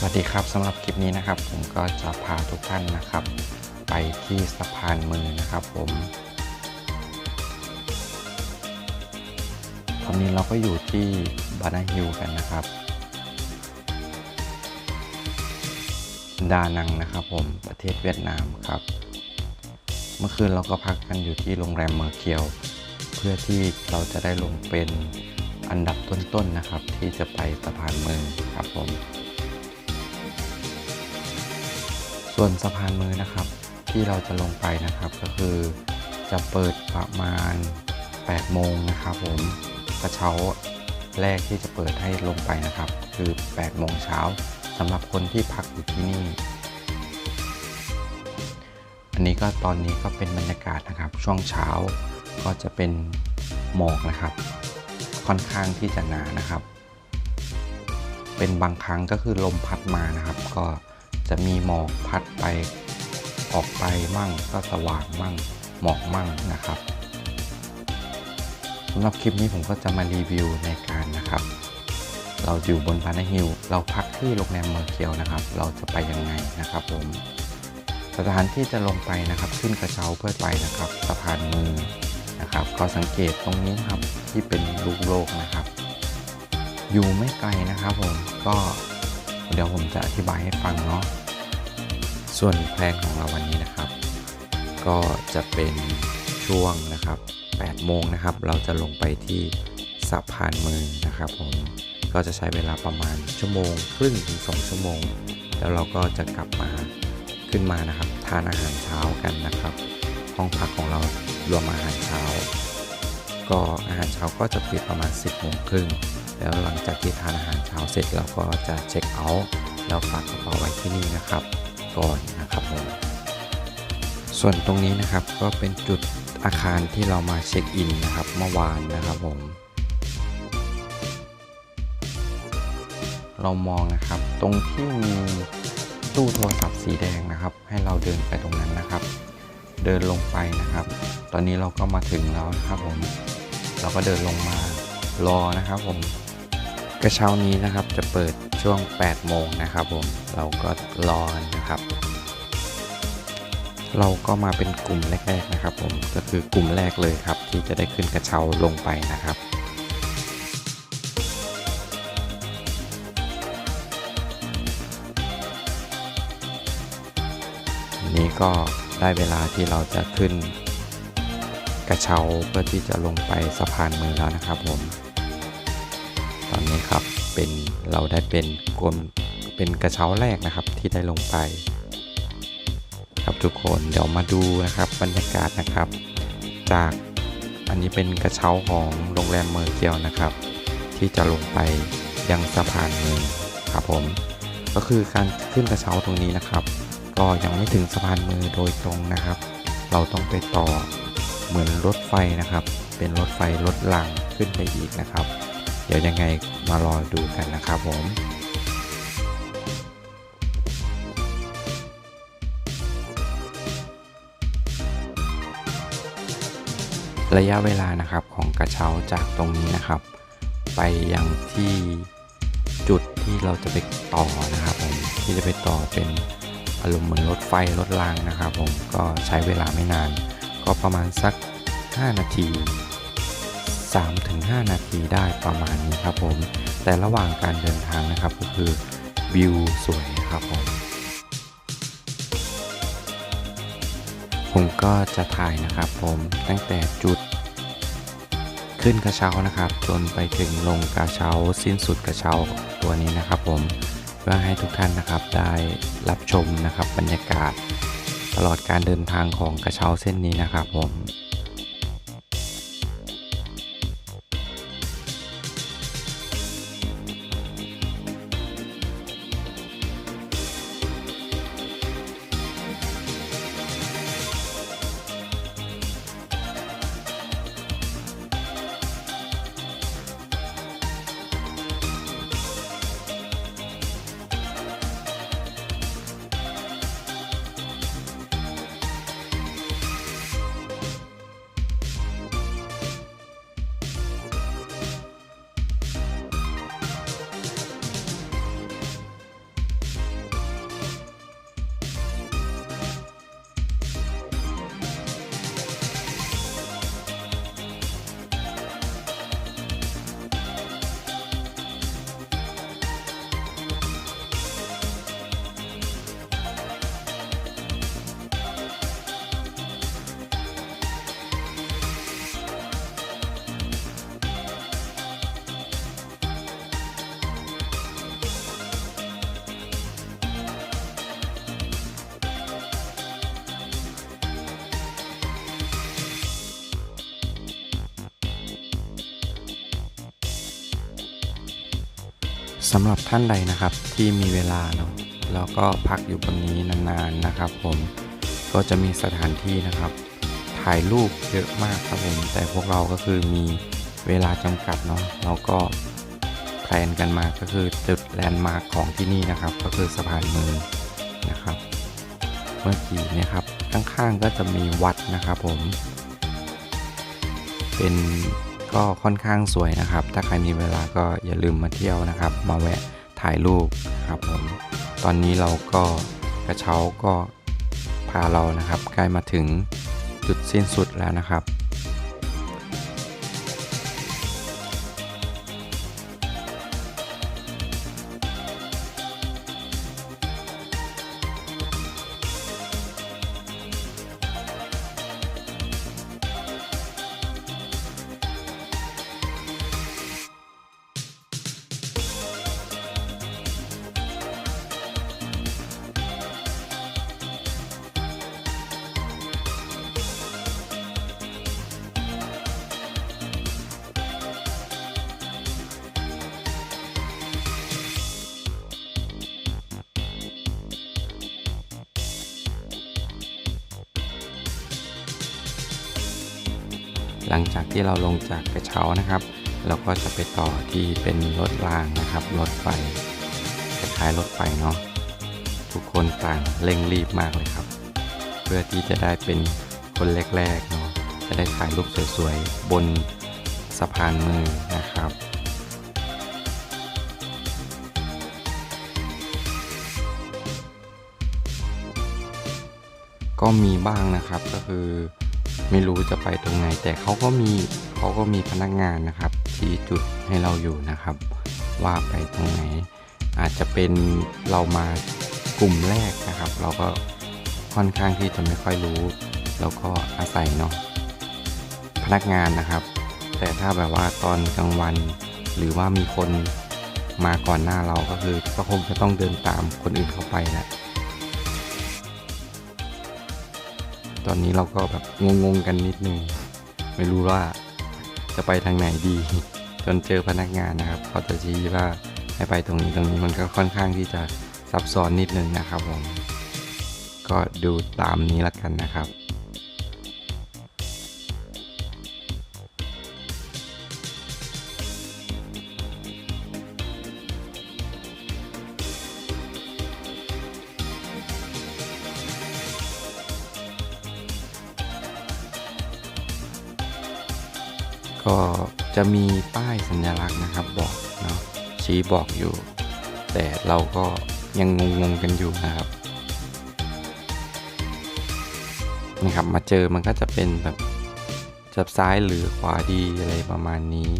สวัสดีครับสำหรับคลิปนี้นะครับ ผมก็จะพาทุกท่านนะครับ ไปที่สะพานมือนะครับ ผมตอนนี้เราก็อยู่ที่บานาฮิลกันนะครับ ดานังนะครับ ผมประเทศเวียดนามครับ เมื่อคืนเราก็พักกันอยู่ที่โรงแรมเมอร์เคียว เพื่อที่เราจะได้ลงเป็นอันดับต้นๆนะครับ ที่จะไปสะพานมือครับผม ส่วนสะพานมือนะครับที่เราจะลงไปนะครับก็คือจะเปิดประมาณ 8 โมงนะครับผมกระเช้าแรกที่จะเปิดให้ลงไปนะครับ คือ 8 โมงเช้าสำหรับคนที่พักอยู่ที่นี่ อันนี้ก็ตอนนี้ก็เป็นบรรยากาศนะครับ ช่วงเช้าก็จะเป็นหมอกนะครับ ค่อนข้างที่จะหนานะครับ เป็นบางครั้งก็คือลมพัดมานะครับ ก็ จะมีหมอกพัดไป ออกไปมั่งก็สว่างมั่ง หมอกมั่งนะครับสำหรับคลิปนี้ผมก็จะมารีวิวในการนะครับ เราอยู่บนพานาฮิลเราพักที่โรงแรมเมอร์เคียวนะครับ เราจะไปยังไงนะครับผมสถานที่จะลงไปนะครับ ขึ้นกระเช้าเพื่อไปนะครับสะพานมือนะครับ ก็สังเกตตรงนี้ครับที่เป็นลูกโลกนะครับ อยู่ไม่ไกลนะครับผมก็ เดี๋ยวผมจะอธิบายให้ฟังเนาะส่วนแพลนของเราวันนี้นะครับ ก็จะเป็นช่วงนะครับ8โมงนะครับ เราจะลงไปที่สะพานมือนะครับผมก็จะใช้เวลาประมาณชั่วโมงครึ่งถึง2ชั่วโมง แล้วเราก็จะกลับมาขึ้นมานะครับ ทานอาหารเช้ากันนะครับ ห้องพักของเรารวมอาหารเช้า ก็อาหารเช้าก็จะปิดประมาณ 10โมงครึ่งแล้วหลังจากที่ทานอาหารเช้าเสร็จเราก็จะเช็คเอาท์แล้วฝากกระเป๋าไว้ที่นี่นะครับ ก่อนนะครับผมส่วนตรงนี้นะครับก็เป็นจุดอาคารที่เรามาเช็คอินนะครับเมื่อวานนะครับผมเรามองนะครับตรงที่มีตู้โทรศัพท์สีแดงนะครับ ให้เราเดินไปตรงนั้นนะครับ เดินลงไปนะครับ ตอนนี้เราก็มาถึงแล้วนะครับผม เราก็เดินลงมารอนะครับผมกระเช้านี้นะครับจะเปิดช่วง 8 โมงนะครับผมเราก็รอนะครับ เราก็มาเป็นกลุ่มแรกๆนะครับ ผมก็คือกลุ่มแรกเลยครับ ที่จะได้ขึ้นกระเช้าลงไปนะครับนนี้ก็ได้เวลาที่เราจะขึ้น กระเช้าเพื่อที่จะลงไปสะพานมือแล้วนะครับผม ตอนนี้ครับเป็นเราได้เป็นกลมเป็นกระเช้าแรกนะครับที่ได้ลงไป ครับทุกคนเดี๋ยวมาดูนะครับบรรยากาศนะครับ จากอันนี้เป็นกระเช้าของโรงแรมเมอร์เกียวนะครับ ที่จะลงไปยังสะพานมือครับผม ก็คือการขึ้นกระเช้าตรงนี้นะครับ ก็ยังไม่ถึงสะพานมือโดยตรงนะครับ เราต้องไปต่อ เหมือนรถไฟนะครับ เป็นรถไฟรถรางขึ้นไปอีกนะครับ เดี๋ยวยังไงมารอดูกันนะครับผมระยะเวลานะครับของกระเช้าจากตรงนี้นะครับ ไปยังที่จุดที่เราจะไปต่อนะครับผมที่จะไปต่อเป็นอารมณ์เหมือนรถไฟรถรางนะครับผมก็ใช้เวลาไม่นาน ก็ประมาณสัก 5 นาที 3-5 นาทีได้ประมาณนี้ครับผม แต่ระหว่างการเดินทางนะครับก็คือวิวสวยครับผม ผมก็จะถ่ายนะครับผมตั้งแต่จุดขึ้นกระเช้านะครับ จนไปถึงลงกระเช้าสิ้นสุดกระเช้าตัวนี้นะครับผมเพื่อให้ทุกท่านนะครับได้รับชมนะครับบรรยากาศ ลอดการเดินทางของกระเช้าเส้นนี้นะครับผม สำหรับท่านใดนะครับที่มีเวลาเนาะแล้วก็พักอยู่บนนี้นานๆนะครับ ผมก็จะมีสถานที่นะครับ ถ่ายรูปเยอะมากครับผมแต่พวกเราก็คือมีเวลาจำกัดเนาะเราก็แพลนกันมาก็คือจุดแลนด์มาร์คของที่นี่นะครับ ก็คือสะพานมือนะครับ เมื่อกี้เนี่ยครับข้างๆก็จะมีวัดนะครับผม เป็น ก็ค่อนข้างสวยนะครับ ถ้าใครมีเวลาก็อย่าลืมมาเที่ยวนะครับ มาแวะถ่ายรูปนะครับผม ตอนนี้เราก็กระเช้าก็พาเรานะครับ ใกล้มาถึงจุดสิ้นสุดแล้วนะครับ หลังจากที่เราลงจากกระเช้านะครับ เราก็จะไปต่อที่เป็นรถรางนะครับรถไฟคล้ายๆรถไฟเนาะทุกคนต่างเร่งรีบมากเลยครับ เพื่อที่จะได้เป็นคนแรกๆเนาะจะได้ถ่ายรูปสวยๆบนสะพานมือนะครับก็มีบ้างนะครับก็คือ ไม่รู้จะไปตรงไหน แต่เขาก็มีเขาก็มีพนักงานนะครับชี้จุดให้เราอยู่นะครับ ว่าไปตรงไหน อาจจะเป็นเรามากลุ่มแรกนะครับ เราก็ค่อนข้างที่จะไม่ค่อยรู้ แล้วก็อาศัยเนาะพนักงานนะครับ แต่ถ้าแบบว่าตอนกลางวัน หรือว่ามีคนมาก่อนหน้าเราก็คือก็คงจะต้องเดินตามคนอื่นเข้าไปแหละ ตอนนี้เราก็แบบงงๆกันนิดนึง ไม่รู้ว่าจะไปทางไหนดี จนเจอพนักงานนะครับเขาจะชี้ว่าให้ไปตรงนี้ตรงนี้มันก็ค่อนข้างที่จะซับซ้อนนิดนึงนะครับผมก็ดูตามนี้ละกันนะครับ ก็จะมีป้ายสัญลักษณ์นะครับบอกเนาะชี้บอกอยู่ แต่เราก็ยังงงๆกันอยู่นะครับนี่ครับมาเจอมันก็จะเป็นแบบจับซ้ายหรือขวาดีอะไรประมาณนี้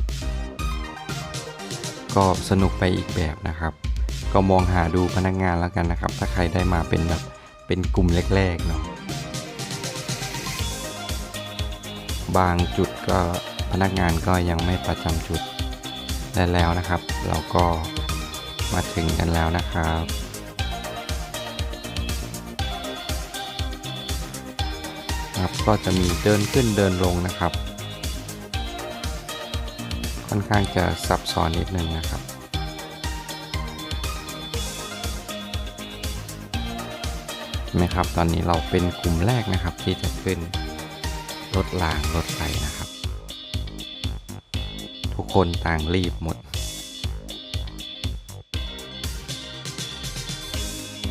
ก็สนุกไปอีกแบบนะครับ ก็มองหาดูพนักงานแล้วกันนะครับ ถ้าใครได้มาเป็นแบบเป็นกลุ่มแรกๆเนาะบางจุดก็ พนักงานก็ยังไม่ประจำจุดและแล้วนะครับ เราก็มาถึงกันแล้วนะครับครับก็จะมีเดินขึ้นเดินลงนะครับ ค่อนข้างจะซับซ้อนนิดนึงนะครับเห็นไหมครับตอนนี้เราเป็นกลุ่มแรกนะครับที่จะขึ้นรถรางรถไฟนะครับ ทุกคนต่างรีบหมด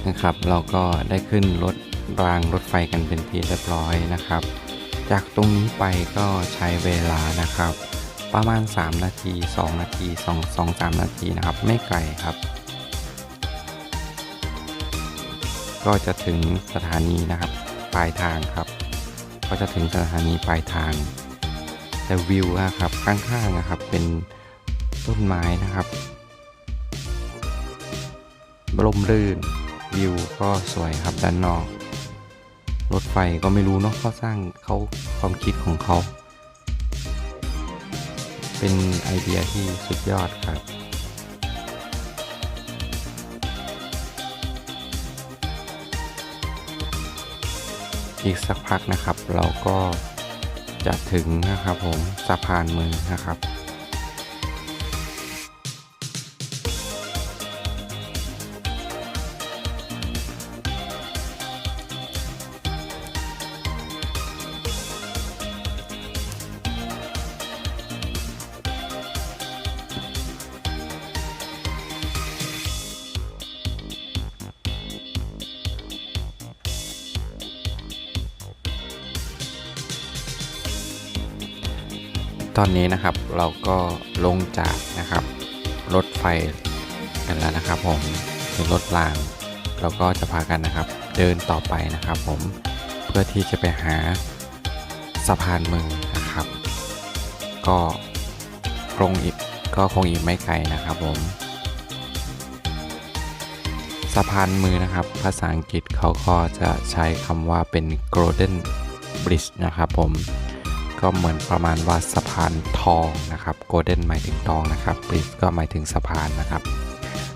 นะครับ เราก็ได้ขึ้นรถรางรถไฟกันเป็นที่เรียบร้อยนะครับ จากตรงนี้ไปก็ใช้เวลานะครับ ประมาณ 3 นาที 2 นาที 2 2 3 นาทีนะครับ ไม่ไกลครับ ก็จะถึงสถานีนะครับ ปลายทางครับ ก็จะถึงสถานีปลายทาง แต่วิวนะครับข้างๆนะครับเป็นต้นไม้นะครับร่มรื่นวิวก็สวยครับด้านนอก รถไฟก็ไม่รู้เนาะเขาสร้างเขาความคิดของเขา เป็นไอเดียที่สุดยอดครับอีกสักพักนะครับเราก็ จะถึงนะครับผมสะพานมือนะครับ ตอนนี้นะครับเราก็ลงจากนะครับ รถไฟกันแล้วนะครับ ผมคือรถราง เราก็จะพากันนะครับ เดินต่อไปนะครับ ผมเพื่อที่จะไปหาสะพานมือนะครับ ก็คงอีกก็คงอีกไม่ไกลนะครับ ผมสะพานมือนะครับ ภาษาอังกฤษเขาก็จะใช้คำว่าเป็น golden bridge นะครับผม ก็เหมือนประมาณว่าสะพานทองนะครับ golden หมายถึงทองนะครับ bridge ก็หมายถึงสะพานนะครับ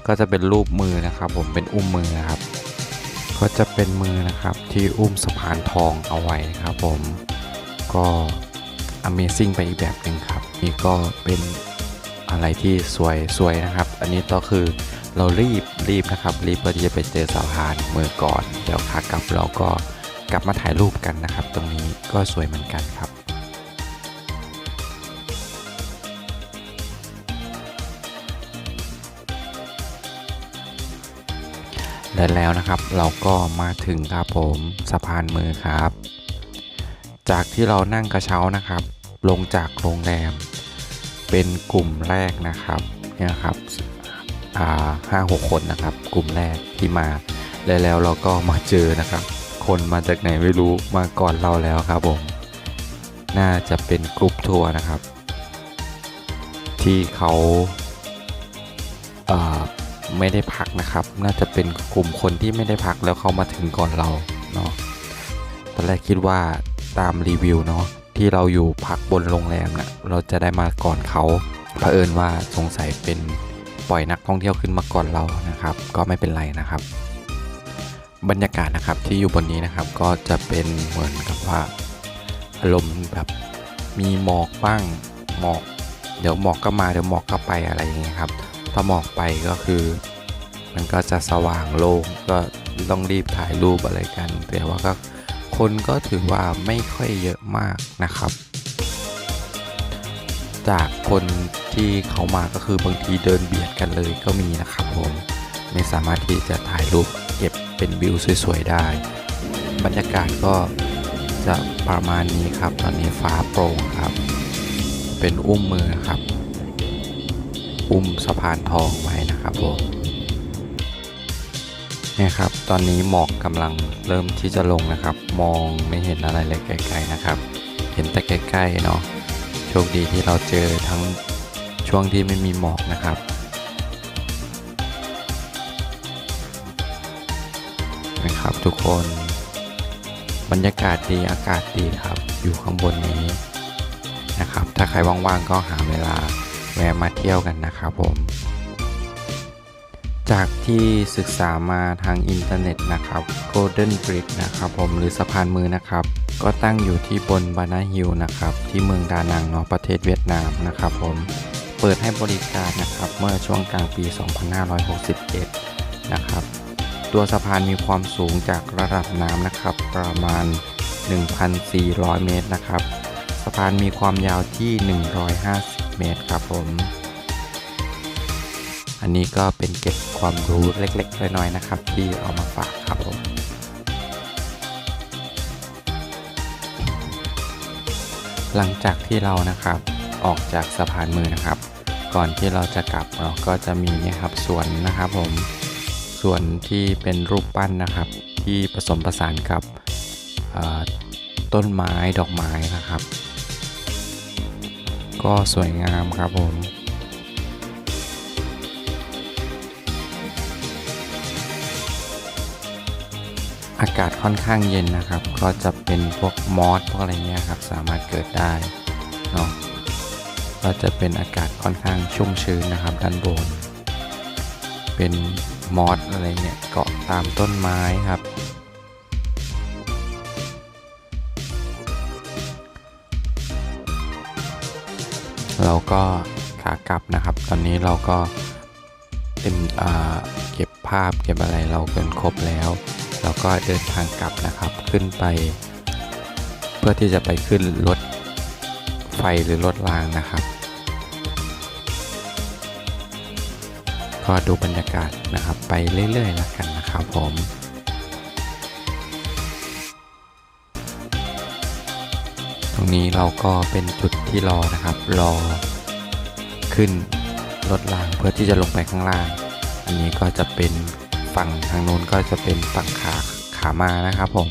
ก็จะเป็นรูปมือนะครับ ผมเป็นอุ้มมือนะครับ ก็จะเป็นมือนะครับที่อุ้มสะพานทองเอาไว้ครับ ผมก็ Amazing ไปอีกแบบหนึ่งครับนี่ก็เป็นอะไรที่สวยสวยนะครับ อันนี้ก็คือเรารีบรีบนะครับ รีบเพื่อที่จะไปเจอสะพานมือก่อน เดี๋ยวขากลับเราก็กลับมาถ่ายรูปกันนะครับ ตรงนี้ก็สวยเหมือนกันครับ และแล้วนะครับ เราก็มาถึงครับผมสะพานมือครับ จากที่เรานั่งกระเช้านะครับ ลงจากโรงแรม เป็นกลุ่มแรกนะครับเนี่ยครับอ่าห้าหกคนนะครับ กลุ่มแรกที่มาและแล้วเราก็มาเจอนะครับ คนมาจากไหนไม่รู้มาก่อนเราแล้วครับผมน่าจะเป็นกลุ่มทัวร์นะครับ ที่เขาเอ่อ ไม่ได้พักนะครับ น่าจะเป็นกลุ่มคนที่ไม่ได้พักแล้วเขามาถึงก่อนเราเนาะตอนแรกคิดว่าตามรีวิวเนาะที่เราอยู่พักบนโรงแรมเนะ่ะเราจะได้มาก่อนเขาเผอิญว่าสงสัยเป็นปล่อยนักท่องเที่ยวขึ้นมาก่อนเรานะครับ ก็ไม่เป็นไรนะครับ บรรยากาศนะครับที่อยู่บนนี้นะครับก็จะเป็นเหมือนกับว่าอารมณ์แบบมีหมอกบ้างหมอก เดี๋ยวหมอกก็มาเดี๋ยวหมอกก็ไปอะไรอย่างเงี้ยครับ ถ้าหมอกไปก็คือ มันก็จะสว่างโล่งก็ต้องรีบถ่ายรูปอะไรกัน แต่ว่าก็คนก็ถือว่าไม่ค่อยเยอะมากนะครับ จากคนที่เขามาก็คือบางทีเดินเบียดกันเลยก็มีนะครับผมไม่สามารถที่จะถ่ายรูปเก็บเป็นวิวสวยๆได้ บรรยากาศก็จะประมาณนี้ครับ ตอนนี้ฟ้าโปร่งครับ เป็นอุ้มมือครับ อุ้มสะพานทองไว้นะครับผมเนี่ยครับ ตอนนี้หมอกกำลังเริ่มที่จะลงนะครับ มองไม่เห็นอะไรเลยไกลๆนะครับ เห็นแต่ใกล้ๆเนาะโชคดีที่เราเจอทั้งช่วงที่ไม่มีหมอกนะครับนะครับทุกคนบรรยากาศดีอากาศดีครับ อยู่ข้างบนนี้นะครับ ถ้าใครว่างๆก็หาเวลา แวะมาเที่ยวกันนะครับผม จากที่ศึกษามาทางอินเทอร์เน็ตนะครับ Golden Bridge นะครับผมหรือสะพานมือนะครับ ก็ตั้งอยู่ที่บนบานาฮิลนะครับ ที่เมืองดานังเนาะประเทศเวียดนามนะครับผมเปิดให้บริการนะครับเมื่อช่วงกลางปี 2561 นะครับ ตัวสะพานมีความสูงจากระดับน้ำนะครับ ประมาณ 1,400 เมตรนะครับ สะพานมีความยาวที่150 เมตรครับผม อันนี้ก็เป็นเก็บความรู้เล็กๆน้อยๆนะครับ ที่เอามาฝากครับผมหลังจากที่เรานะครับออกจากสะพานมือนะครับ ก่อนที่เราจะกลับเราก็จะมีนี่ครับส่วนนะครับผมส่วนที่เป็นรูปปั้นนะครับ ที่ผสมผสานกับต้นไม้ดอกไม้นะครับ ก็สวยงามครับผมอากาศค่อนข้างเย็นนะครับ ก็จะเป็นพวกมอสพวกอะไรเงี้ยครับ สามารถเกิดได้เนาะ ก็จะเป็นอากาศค่อนข้างชุ่มชื้นนะครับ ด้านบน เป็นมอสอะไรเนี่ยเกาะตามต้นไม้ครับ เราก็ขากลับนะครับ ตอนนี้เราก็เต็มเก็บภาพเก็บอะไรเราเกินครบแล้ว เราก็เดินทางกลับนะครับ ขึ้นไป เพื่อที่จะไปขึ้นรถไฟหรือรถรางนะครับ ก็ดูบรรยากาศนะครับ ไปเรื่อยๆแล้วกันนะครับผม รงนี้เราก็เป็นจุดที่รอนะครับ รอขึ้นรถรางเพื่อที่จะลงไปข้างล่าง อันนี้ก็จะเป็นฝั่งทางนู้นก็จะเป็นฝั่งขาขามานะครับผม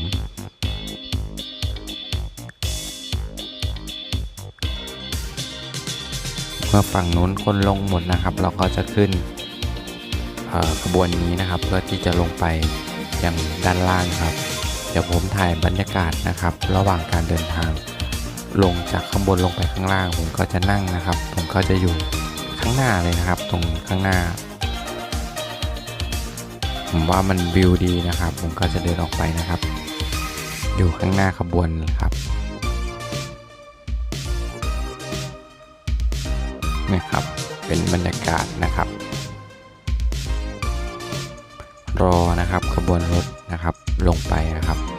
เมื่อฝั่งนู้นคนลงหมดนะครับ เราก็จะขึ้นขบวนนี้นะครับ เพื่อที่จะลงไปยังด้านล่างครับ เดี๋ยวผมถ่ายบรรยากาศนะครับ ระหว่างการเดินทาง ลงจากข้างบนลงไปข้างล่าง ผมก็จะนั่งนะครับ ผมก็จะอยู่ข้างหน้าเลยนะครับ ตรงข้างหน้า ผมว่ามันวิวดีนะครับ ผมก็จะเดินออกไปนะครับ อยู่ข้างหน้าขบวนครับนี่ครับเป็นบรรยากาศนะครับ รอนะครับขบวนรถนะครับลงไปนะครับ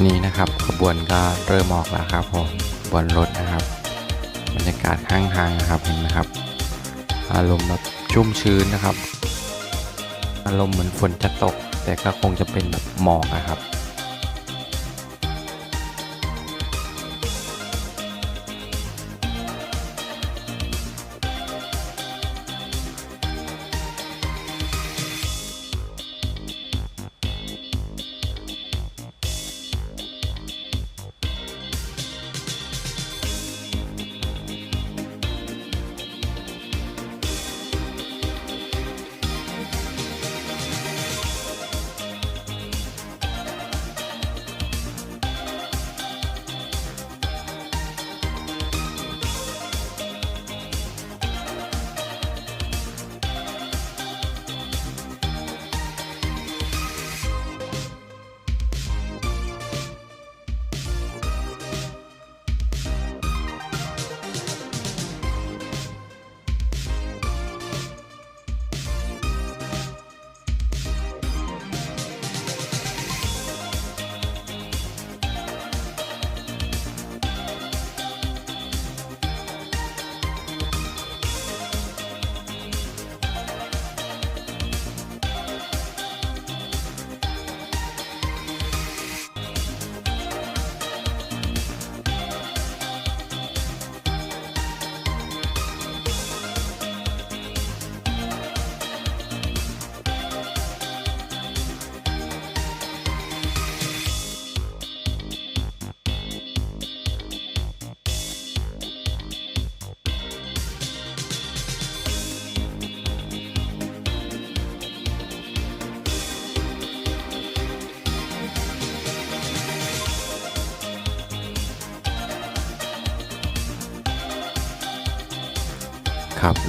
นนี้นะครับขบวนก็เริ่มออกแล้วครับผมบนรถนะครับบรรยากาศข้างทางนะครับเห็นไหมครับ อารมณ์แบบชุ่มชื้นนะครับ อารมณ์เหมือนฝนจะตก แต่ก็คงจะเป็นแบบหมอกนะครับ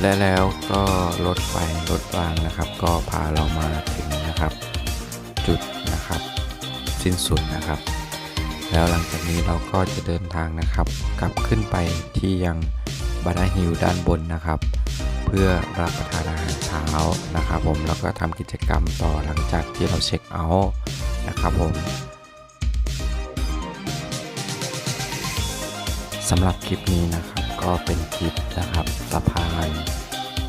และแล้วก็รถไฟรถรางนะครับ ก็พาเรามาถึงนะครับ จุดนะครับ สิ้นสุดนะครับ แล้วหลังจากนี้เราก็จะเดินทางนะครับ กลับขึ้นไปที่ยังบานาฮิลด้านบนนะครับ เพื่อรับประทานอาหารเช้านะครับผมแล้วก็ทำกิจกรรมต่อหลังจากที่เราเช็คเอาท์นะครับผมสำหรับคลิปนี้นะครับ ก็เป็นคลิปนะครับสะพาน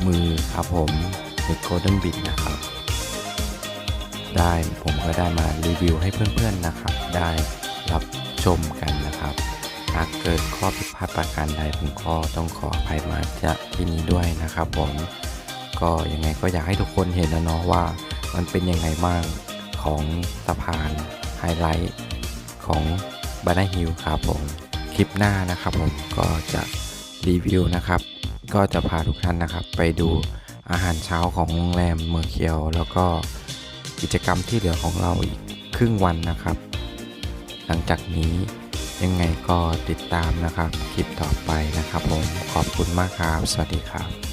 มือครับผมในโกลเด้นบิดนะครับ ได้ผมก็ได้มารีวิวให้เพื่อนๆนะครับ ได้รับชมกันนะครับ หากเกิดข้อผิดพลาดประการใดผมก็ต้องขออภัยมาจากที่นี้ด้วยนะครับผมก็ยังไงก็อยากให้ทุกคนเห็นแล้วเนาะว่า มันเป็นยังไงบ้างของสะพานไฮไลท์ของบานาฮิลครับผม คลิปหน้านะครับผมก็จะ รีวิวนะครับ ก็จะพาทุกท่านนะครับ ไปดูอาหารเช้าของโรงแรมเมอร์เคียว แล้วก็กิจกรรมที่เหลือของเราอีกครึ่งวันนะครับ หลังจากนี้ยังไงก็ติดตามนะครับ คลิปต่อไปนะครับผมขอบคุณมากครับ สวัสดีครับ